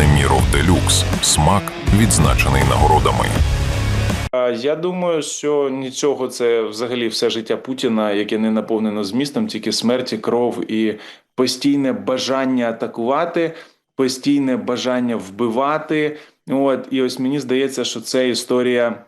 Неміров Делюкс. Смак відзначений нагородами. Я думаю, що нічого це взагалі все життя Путіна, яке не наповнено змістом, тільки смерті, кров і постійне бажання атакувати, постійне бажання вбивати. От і ось мені здається, що це історія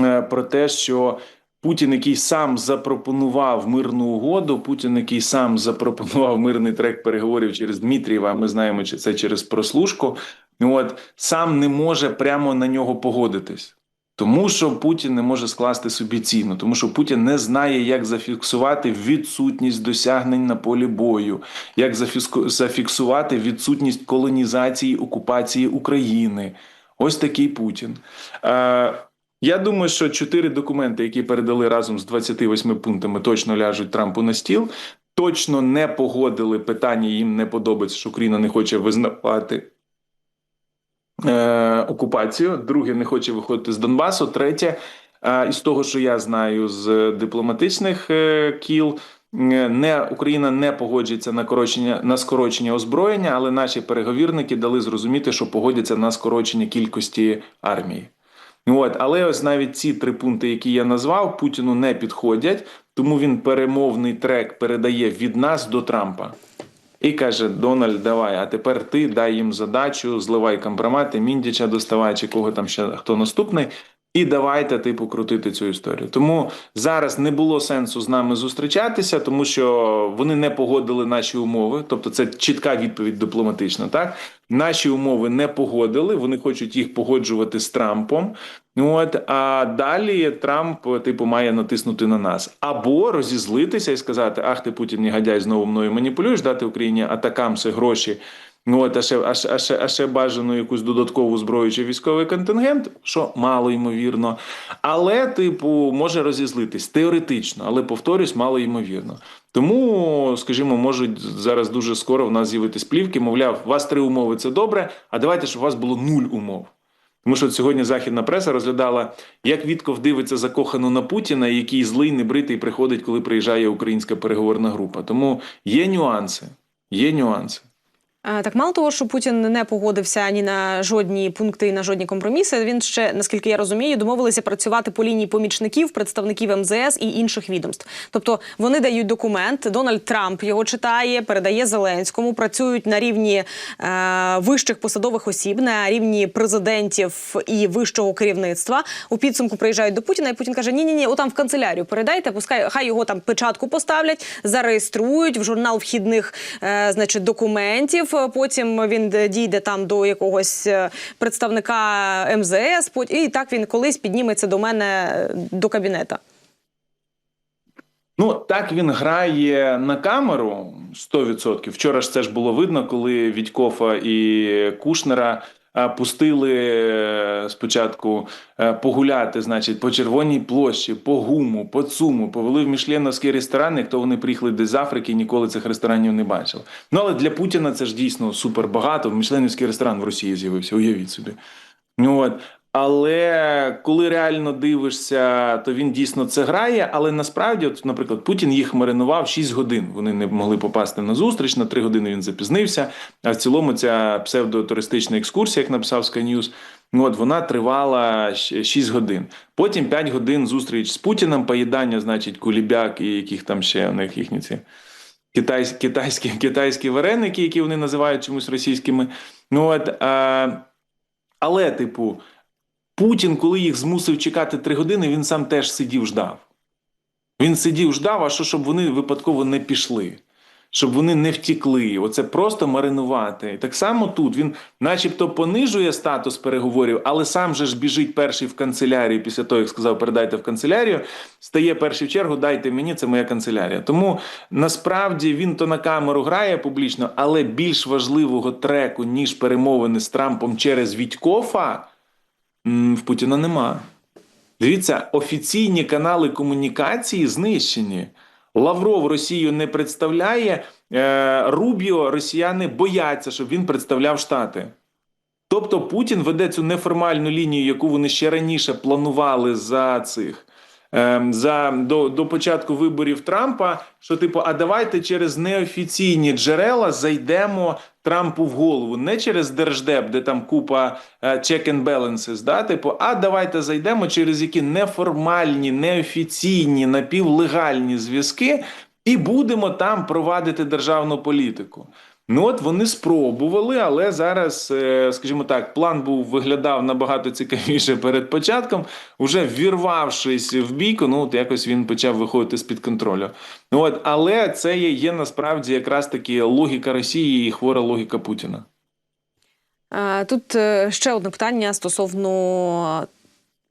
е, про те, що Путін, який сам запропонував мирну угоду, Путін, який сам запропонував мирний трек переговорів через Дмитрієва. Ми знаємо, чи це через прослушку. От сам не може прямо на нього погодитись. Тому що Путін не може скласти собі ціну, тому що Путін не знає, як зафіксувати відсутність досягнень на полі бою, як зафіксувати відсутність колонізації окупації України. Ось такий Путін. Е, я думаю, що чотири документи, які передали разом з 28 пунктами, точно ляжуть Трампу на стіл. Точно не погодили питання. Їм не подобається, що Україна не хоче визнавати е, окупацію. Друге, не хоче виходити з Донбасу. Третє, е, із того, що я знаю з дипломатичних е, кіл. е, Не Україна не погоджується на скорочення на скорочення озброєння, але наші переговірники дали зрозуміти, що погодяться на скорочення кількості армії. От, але ось навіть ці три пункти, які я назвав, Путіну не підходять, тому він перемовний трек передає від нас до Трампа. І каже: Дональд, давай, а тепер ти дай їм задачу, зливай компромати, міндіча доставай, чи кого там ще хто наступний. І давайте, типу, крутити цю історію. Тому зараз не було сенсу з нами зустрічатися, тому що вони не погодили наші умови. Тобто, це чітка відповідь дипломатична. Так наші умови не погодили. Вони хочуть їх погоджувати з Трампом. От а далі Трамп, типу, має натиснути на нас або розізлитися і сказати: Ах, ти Путін негодяй, знову мною маніпулюєш, дати Україні атакамси гроші. Ну, от, а ще, а, ще, а, ще, а ще бажано якусь додаткову зброю чи військовий контингент, що мало ймовірно. Але, типу, може розізлитись теоретично, але повторюсь, мало ймовірно. Тому, скажімо, можуть зараз дуже скоро в нас з'явитись плівки. Мовляв, у вас три умови це добре, а давайте, щоб у вас було нуль умов. Тому що сьогодні західна преса розглядала, як Вітков дивиться закохано на Путіна, який злий, небритий приходить, коли приїжджає українська переговорна група. Тому є нюанси. Є нюанси. Е, Так, мало того, що Путін не погодився ні на жодні пункти, на жодні компроміси. Він ще, наскільки я розумію, домовилися працювати по лінії помічників, представників МЗС і інших відомств. Тобто вони дають документ. Дональд Трамп його читає, передає Зеленському. Працюють на рівні е, вищих посадових осіб, на рівні президентів і вищого керівництва. У підсумку приїжджають до Путіна, і Путін каже: Ні, ні, ні, отам в канцелярію передайте, пускай хай його там печатку поставлять, зареєструють в журнал вхідних е, значить документів. Потім він дійде там до якогось е, представника МЗС. І так він колись підніметься до мене е, до кабінета. Ну, так він грає на камеру 100%. Вчора ж це ж було видно, коли Відькофа і Кушнера пустили е, спочатку е, погуляти, значить, по Червоній площі, по гуму, по цуму, повели в мішленовські ресторани, хто вони приїхали десь з Африки і ніколи цих ресторанів не бачили. Ну, але для Путіна це ж дійсно супер багато. Мішленівський ресторан в Росії з'явився, уявіть собі. Ну, от. Але коли реально дивишся, то він дійсно це грає. Але насправді, от, наприклад, Путін їх маринував 6 годин. Вони не могли попасти на зустріч. На 3 години він запізнився. А в цілому ця псевдотуристична екскурсія, як написав Sky News, ну от вона тривала 6 годин. Потім 5 годин зустріч з Путіним, поїдання, значить, кулібяк і яких там ще у них їхні ці китайські, китайські, китайські вареники, які вони називають чомусь російськими. Ну от, а, але, типу. Путін, коли їх змусив чекати три години, він сам теж сидів, ждав. Він сидів, ждав, а що, щоб вони випадково не пішли, щоб вони не втікли. Оце просто маринувати. І так само тут він, начебто, понижує статус переговорів, але сам же ж біжить перший в канцелярію після того, як сказав, передайте в канцелярію, стає перший в чергу, дайте мені, це моя канцелярія. Тому насправді він то на камеру грає публічно, але більш важливого треку, ніж перемовини з Трампом через Вітькофа. В Путіна нема. Дивіться, офіційні канали комунікації знищені. Лавров Росію не представляє. е, Рубіо росіяни бояться, щоб він представляв Штати. Тобто Путін веде цю неформальну лінію, яку вони ще раніше планували за цих. ем, За до, до початку виборів Трампа, що типу, а давайте через неофіційні джерела зайдемо Трампу в голову не через держдеп, де там купа е, check and balances, да, типу, а давайте зайдемо через які неформальні, неофіційні, напівлегальні зв'язки, і будемо там провадити державну політику. Ну от вони спробували, але зараз, е, скажімо так, план був виглядав набагато цікавіше перед початком. Уже ввірвавшись в бійку, ну от якось він почав виходити з під контролю. Ну от, але це є, є насправді якраз таки логіка Росії і хвора логіка Путіна. Тут е, ще одне питання стосовно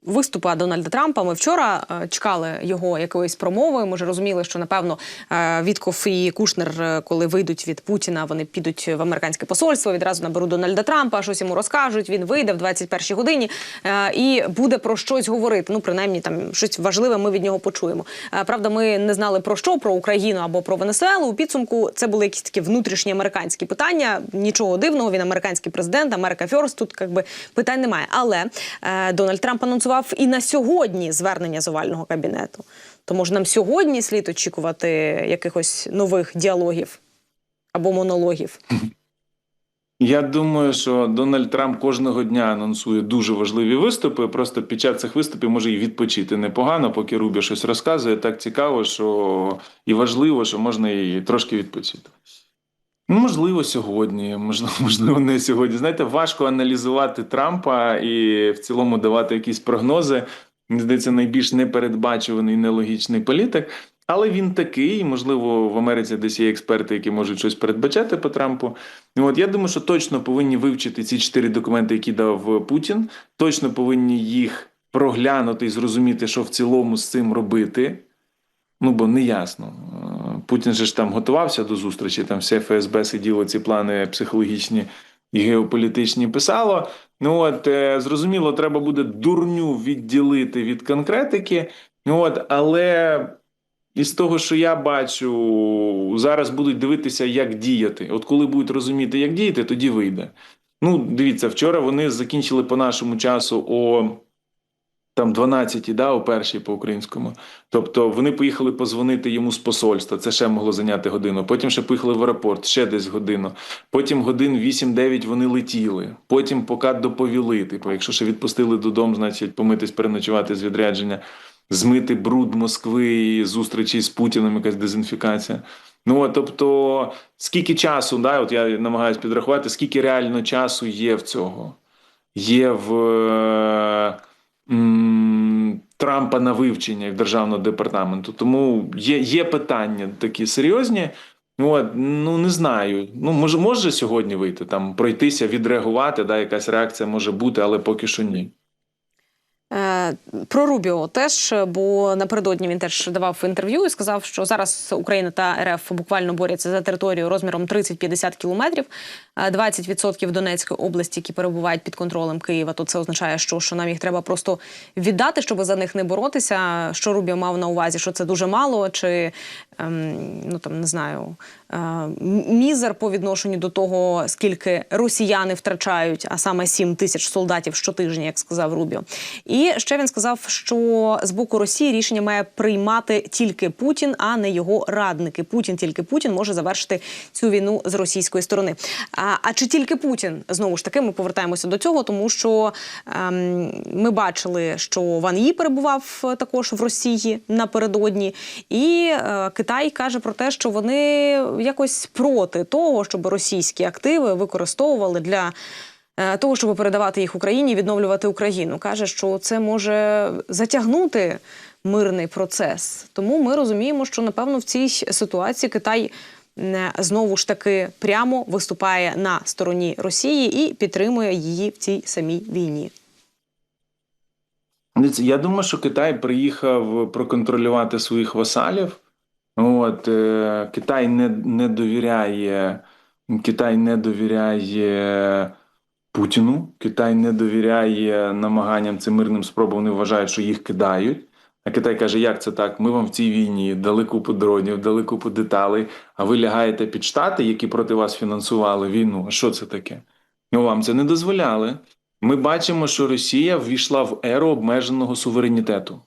виступу Дональда Трампа. Ми вчора е, чекали його якоїсь промови. Ми вже розуміли, що напевно е, Вітков і Кушнер, е, коли вийдуть від Путіна, вони підуть в американське посольство. Відразу наберуть Дональда Трампа, щось йому розкажуть. Він вийде в 21-й годині і буде про щось говорити. Ну, принаймні, там щось важливе ми від нього почуємо. Правда, ми не знали про що, про Україну або про Венесуелу. У підсумку це були якісь такі внутрішні американські питання. Нічого дивного. Він американський президент, Америка Фьорст. Тут якби питань немає. Але Дональд Трамп анонсував і на сьогодні звернення з овального кабінету. То може нам сьогодні слід очікувати якихось нових діалогів або монологів. Я думаю, що Дональд Трамп кожного дня анонсує дуже важливі виступи. Просто під час цих виступів може і відпочити непогано, поки Рубі щось розказує. Так цікаво, що і важливо, що можна і трошки відпочити. Ну, можливо, сьогодні, можливо, можливо, не сьогодні. Знаєте, важко аналізувати Трампа і в цілому давати якісь прогнози. Мені здається, найбільш непередбачуваний, нелогічний політик. Але він такий, можливо, в Америці десь є експерти, які можуть щось передбачати по Трампу. І от я думаю, що точно повинні вивчити ці чотири документи, які дав Путін. Точно повинні їх проглянути і зрозуміти, що в цілому з цим робити. Ну, бо не ясно. Путін же ж там готувався до зустрічі, там все ФСБ сиділо ці плани психологічні і геополітичні писало. Ну от е, зрозуміло, треба буде дурню відділити від конкретики. Ну от, але із того, що я бачу, зараз будуть дивитися, як діяти. От коли будуть розуміти, як діяти, тоді вийде. Ну, дивіться, вчора вони закінчили по нашому часу о там 12, да, о першій по українському. Тобто вони поїхали позвонити йому з посольства. Це ще могло зайняти годину. Потім ще поїхали в аеропорт, ще десь годину. Потім годин 8-9 вони летіли. Потім поки доповіли. Типу, якщо ще відпустили додому, значить помитись, переночувати з відрядження, змити бруд Москви, зустрічі з Путіним, якась дезінфікація. Ну, тобто, скільки часу, да, от я намагаюся підрахувати, скільки реально часу є в цього? Є в е, Трампа на вивчення в державного департаменту. Тому є, є питання такі серйозні. Ну, от, ну не знаю. Ну, може, може сьогодні вийти, там пройтися, відреагувати, да, якась реакція може бути, але поки що ні. Е, Про Рубіо теж, бо напередодні він теж давав інтерв'ю і сказав, що зараз Україна та РФ буквально борються за територію розміром 30-50 кілометрів. Е, 20% Донецької області, які перебувають під контролем Києва, то це означає, що, що нам їх треба просто віддати, щоб за них не боротися. Що Рубіо мав на увазі, що це дуже мало, чи ем, ну там не знаю, е, мізер по відношенню до того, скільки росіяни втрачають, а саме 7 тисяч солдатів щотижня, як сказав Рубіо. І ще він сказав, що з боку Росії рішення має приймати тільки Путін, а не його радники. Путін тільки Путін може завершити цю війну з російської сторони. А, чи тільки Путін знову ж таки ми повертаємося до цього, тому що ем, ми бачили, що Ван Ї перебував е, також в Росії напередодні, і е, Китай каже про те, що вони якось проти того, щоб російські активи використовували для. е, Того, щоб передавати їх Україні, відновлювати Україну, каже, що це може затягнути мирний процес. Тому ми розуміємо, що напевно в цій ситуації Китай знову ж таки прямо виступає на стороні Росії і підтримує її в цій самій війні. Я думаю, що Китай приїхав проконтролювати своїх васалів. От е, Китай не, не довіряє, Китай не довіряє Путіну, Китай не довіряє намаганням цим мирним спробам. Вони вважають, що їх кидають. А Китай каже, як це так? Ми вам в цій війні дали купу дронів, дали купу деталей, а ви лягаєте під штати, які проти вас фінансували війну. А що це таке? Ну вам це не дозволяли. Ми бачимо, що Росія ввійшла в еру обмеженого суверенітету.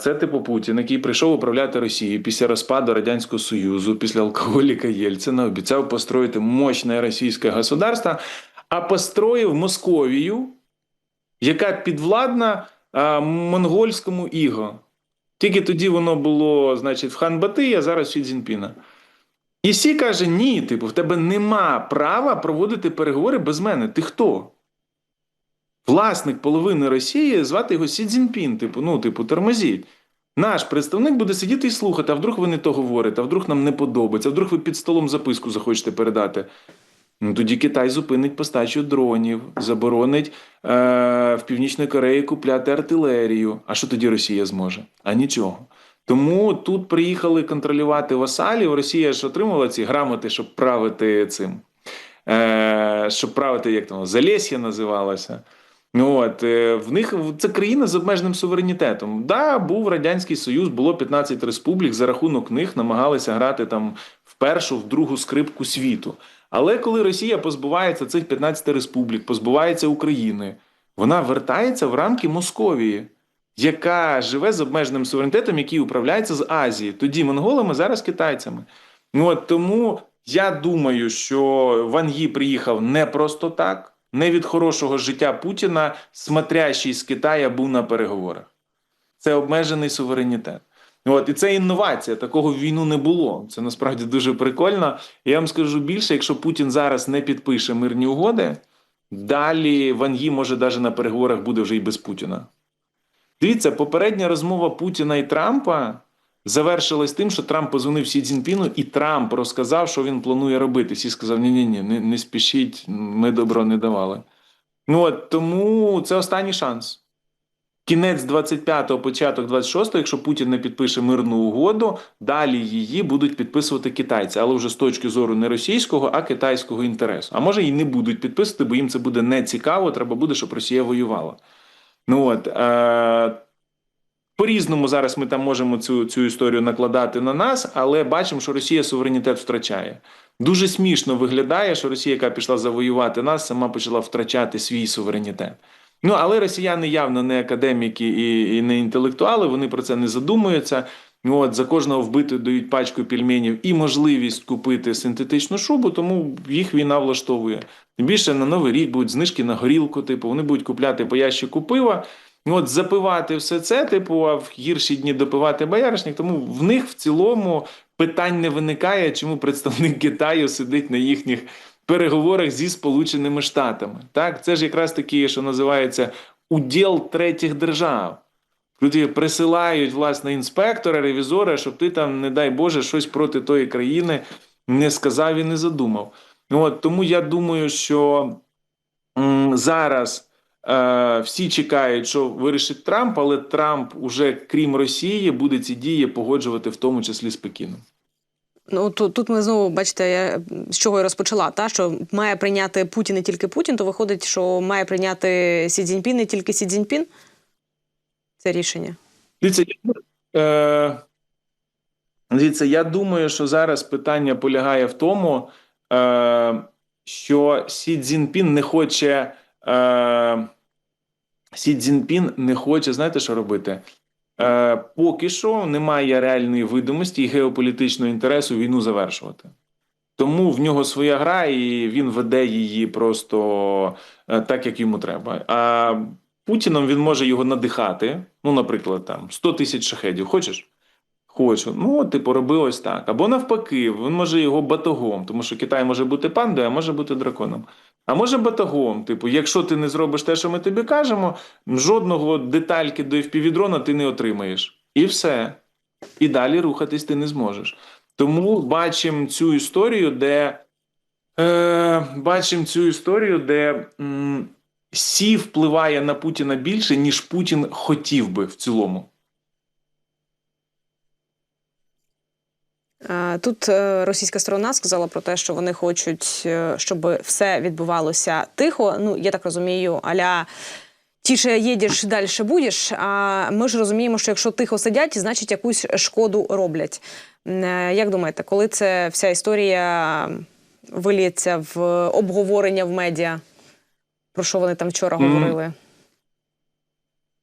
Це типу Путін, який прийшов управляти Росією після розпаду Радянського Союзу, після алкоголіка Єльцина, обіцяв построїти мощне російське государство, а построїв Московію, яка підвладна монгольському іго. Тільки тоді воно було, значить, в Ханбати, а зараз Сі Цзіньпіна. І Сі каже: ні, типу, в тебе нема права проводити переговори без мене. Ти хто? Власник половини Росії звати його Сі Цзіньпін, типу, ну, типу, тормозіть. Наш представник буде сидіти і слухати, а вдруг ви не то говорите, а вдруг нам не подобається, а вдруг ви під столом записку захочете передати. Ну, тоді Китай зупинить постачу дронів, заборонить е, в Північної Кореї купляти артилерію. А що тоді Росія зможе? А нічого. Тому тут приїхали контролювати васалів. Росія ж отримала ці грамоти, щоб правити цим. Е, щоб правити, як там Залєсья називалося. От, е, в них це країна з обмеженим суверенітетом. Да, був Радянський Союз, було 15 республік, за рахунок них намагалися грати там в першу, в другу скрипку світу. Але коли Росія позбувається цих 15 республік, позбувається України, вона вертається в рамки Московії, яка живе з обмеженим суверенітетом, який управляється з Азії, тоді монголами, зараз китайцями. Ну, От, тому я думаю, що Ван Ї приїхав не просто так, не від хорошого життя Путіна, смотрящий з Китая був на переговорах. Це обмежений суверенітет. От, і це інновація. Такого в війну не було. Це насправді дуже прикольно. Я вам скажу більше, якщо Путін зараз не підпише мирні угоди, далі Ван може навіть на переговорах буде вже і без Путіна. Дивіться, попередня розмова Путіна і Трампа завершилась тим, що Трамп позвонив Сі Цзіньпіну, і Трамп розказав, що він планує робити. Сі сказав: ні ні ні не, не спішіть, ми добро не давали. Ну от тому це останній шанс. Кінець 25-го, початок 26-го, якщо Путін не підпише мирну угоду, далі її будуть підписувати китайці, але вже з точки зору не російського, а китайського інтересу. А може і не будуть підписувати, бо їм це буде не цікаво. Треба буде, щоб Росія воювала. Ну от е- по-різному зараз ми там можемо цю, цю історію накладати на нас, але бачимо, що Росія суверенітет втрачає. Дуже смішно виглядає, що Росія, яка пішла завоювати нас, сама почала втрачати свій суверенітет. Ну але росіяни явно не академіки і, і не інтелектуали, вони про це не задумуються. От за кожного вбитого дають пачку пельменів і можливість купити синтетичну шубу, тому їх війна влаштовує. Більше на новий рік будуть знижки на горілку, типу вони будуть купляти по ящику пива. От запивати все це, типу, а в гірші дні допивати бояришник. Тому в них в цілому питань не виникає, чому представник Китаю сидить на їхніх переговорах зі Сполученими Штатами. Так, це ж якраз такі, що називається уділ третіх держав. Люди присилають власне інспектора, ревізора, щоб ти там, не дай Боже, щось проти тої країни не сказав і не задумав. От тому я думаю, що м, зараз. Е, всі чекають, що вирішить Трамп, але Трамп уже крім Росії буде ці дії погоджувати в тому числі з Пекіном. Ну тут, тут ми знову бачите, я з чого я розпочала. Та що має прийняти Путін не тільки Путін, то виходить, що має прийняти Сі Цзіньпін не тільки Сі Цзіньпін? Це рішення. Дивіться, е, дивіться, я думаю, що зараз питання полягає в тому, е, що Сі Цзіньпін не хоче. Е, Сі Цзіньпін не хоче, знаєте, що робити? Е, поки що немає реальної видимості і геополітичного інтересу війну завершувати. Тому в нього своя гра, і він веде її просто е, так, як йому треба. А Путіном він може його надихати. Ну, наприклад, там 100 тисяч шахедів. Хочеш? Хочу. Ну, типу, роби ось так. Або навпаки, він може його батогом, тому що Китай може бути пандою, а може бути драконом. А може батагом, типу, якщо ти не зробиш те, що ми тобі кажемо, жодного детальки до FPV-дрона ти не отримаєш. І все. І далі рухатись ти не зможеш. Тому бачимо цю історію, де е, бачимо цю історію, де м, Сі впливає на Путіна більше, ніж Путін хотів би в цілому. Тут е, російська сторона сказала про те, що вони хочуть, е, щоб все відбувалося тихо. Ну, я так розумію, аля тіше їдеш, далі будеш. А ми ж розуміємо, що якщо тихо сидять, значить якусь шкоду роблять. Е, Як думаєте, коли це вся історія виліється в обговорення в медіа? Про що вони там вчора Мгм. говорили?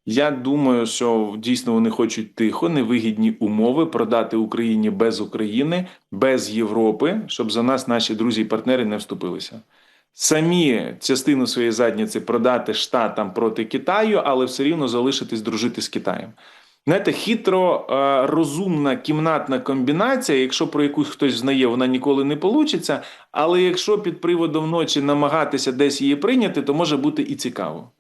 Я думаю, що дійсно вони хочуть тихо, невигідні умови продати Україні без України, без Європи, щоб за нас наші друзі і партнери не вступилися. Самі частину своєї задніці продати Штатам проти Китаю, але все рівно залишитись дружити з Китаєм. Знаєте, хитро е, розумна кімнатна комбінація. Якщо про якусь хтось знає, вона ніколи не получиться. Але якщо під приводом ночі намагатися десь її прийняти, то може бути і цікаво.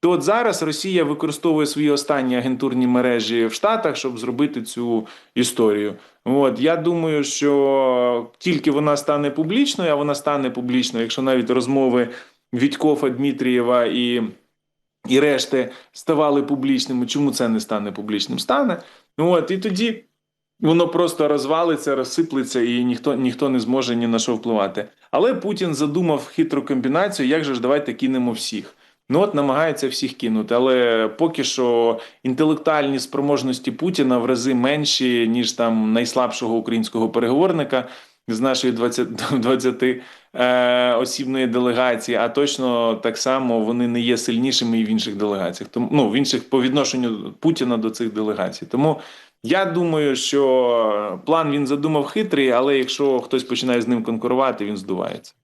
То от зараз Росія використовує свої останні агентурні мережі в Штатах, щоб зробити цю історію. От я думаю, що тільки вона стане публічною, а вона стане публічною, якщо навіть розмови Відькофа, Дмитрієва і, і решти ставали публічними. Чому це не стане публічним? Стане. От і тоді. Воно просто розвалиться, розсиплеться, і ніхто ніхто не зможе ні на що впливати. Але Путін задумав хитру комбінацію, як же ж давайте кинемо всіх. Ну от намагається всіх кинути, але поки що інтелектуальні спроможності Путіна в рази менші, ніж там найслабшого українського переговорника з нашої 20, 20 е, осібної делегації, а точно так само вони не є сильнішими і в інших делегаціях. Тому ну в інших по відношенню Путіна до цих делегацій. Тому я думаю, що план він задумав хитрий, але якщо хтось починає з ним конкурувати, він здувається.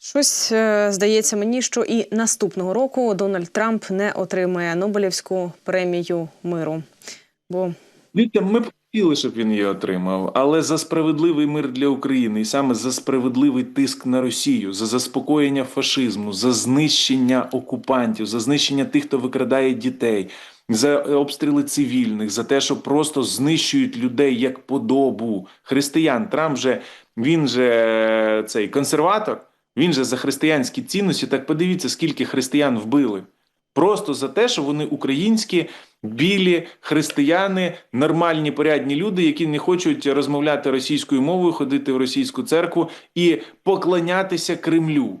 Щось е, здається мені, що і наступного року Дональд Трамп не отримає Нобелівську премію миру. Бо Дивіться, ми б хотіли, щоб він її отримав, але за справедливий мир для України, і саме за справедливий тиск на Росію, за заспокоєння фашизму, за знищення окупантів, за знищення тих, хто викрадає дітей, за обстріли цивільних, за те, що просто знищують людей як подобу християн. Трамп же він же е, цей консерватор, він же за християнські цінності. Так подивіться, скільки християн вбили. Просто за те, що вони українські, білі християни, нормальні порядні люди, які не хочуть розмовляти російською мовою, ходити в російську церкву і поклонятися Кремлю.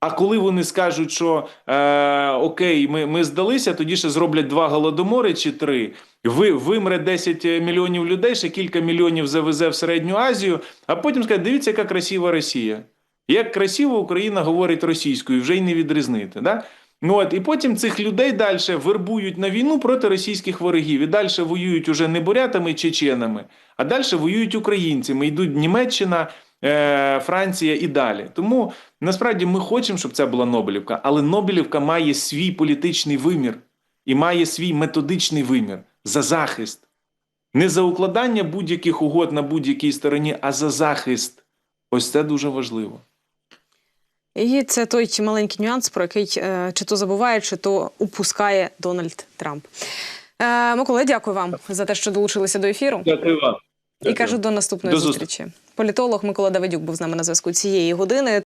А коли вони скажуть, що е, окей, ми, ми здалися, тоді ще зроблять два голодомори чи три. Ви вимре 10 мільйонів людей, ще кілька мільйонів завезе в середню Азію, а потім скажуть, дивіться, яка красива Росія. Як красиво Україна говорить російською, вже й не відрізнити. Да? Ну от і потім цих людей далі вербують на війну проти російських ворогів. І далі воюють уже не бурятами чеченами, а далі воюють українцями. Йдуть Німеччина, е, Франція і далі. Тому насправді ми хочемо, щоб це була Нобелівка, але Нобелівка має свій політичний вимір і має свій методичний вимір за захист. Не за укладання будь-яких угод на будь-якій стороні, а за захист. Ось це дуже важливо. І це той маленький нюанс, про який е, чи то забуває, чи то упускає Дональд Трамп. Е, Микола, дякую вам за те, що долучилися до ефіру. Дякую вам. І кажу до наступної До зустрічі. Політолог Микола Давидюк був з нами на зв'язку цієї години.